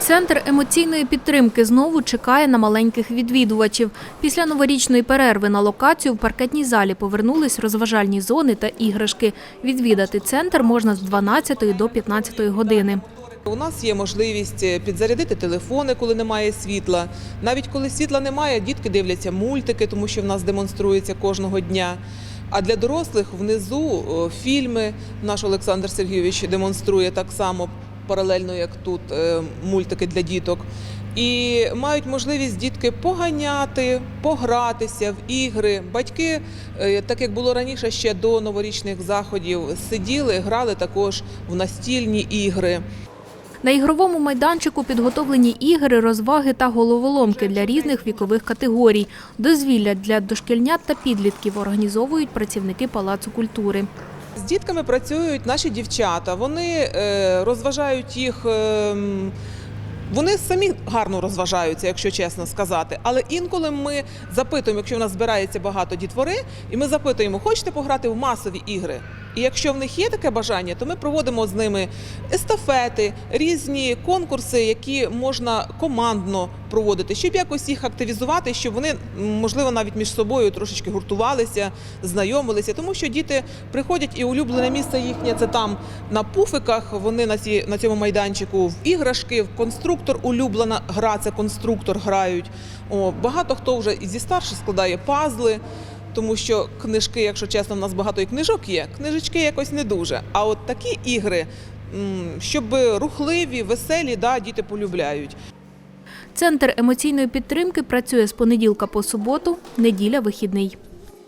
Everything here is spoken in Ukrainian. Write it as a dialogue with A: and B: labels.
A: Центр емоційної підтримки знову чекає на маленьких відвідувачів. Після новорічної перерви на локацію в паркетній залі повернулись розважальні зони та іграшки. Відвідати центр можна з 12 до 15 години.
B: У нас є можливість е, підзарядити телефони, коли немає світла. Навіть коли світла немає, дітки дивляться мультики, тому що в нас демонструється кожного дня. А для дорослих внизу фільми наш Олександр Сергійович демонструє так само паралельно, як тут е, мультики для діток. І мають можливість дітки поганяти, погратися в ігри. Батьки, е, так як було раніше ще до новорічних заходів, сиділи, грали також в настільні ігри.
A: На ігровому майданчику підготовлені ігри, розваги та головоломки для різних вікових категорій. Дозвілля для дошкільнят та підлітків організовують працівники Палацу культури.
B: З дітками працюють наші дівчата. Вони е, розважають їх. е, вони самі гарно розважаються, якщо чесно сказати. Але інколи ми запитуємо, якщо в нас збирається багато дітвори, і ми запитуємо, хочете пограти в масові ігри? І якщо в них є таке бажання, то ми проводимо з ними естафети, різні конкурси, які можна командно проводити, щоб якось їх активізувати, щоб вони, можливо, навіть між собою трошечки гуртувалися, знайомилися. Тому що діти приходять і улюблене місце їхнє це там на пуфиках. Вони на ці на цьому майданчику в іграшки, в конструктор улюблена гра, це конструктор грають. О, багато хто вже і зі старших складає пазли. Тому що книжки, якщо чесно, в нас багато і книжок є. Книжечки якось не дуже. А от такі ігри, щоб рухливі, веселі, да, діти полюбляють.
A: Центр емоційної підтримки працює з понеділка по суботу, неділя вихідний.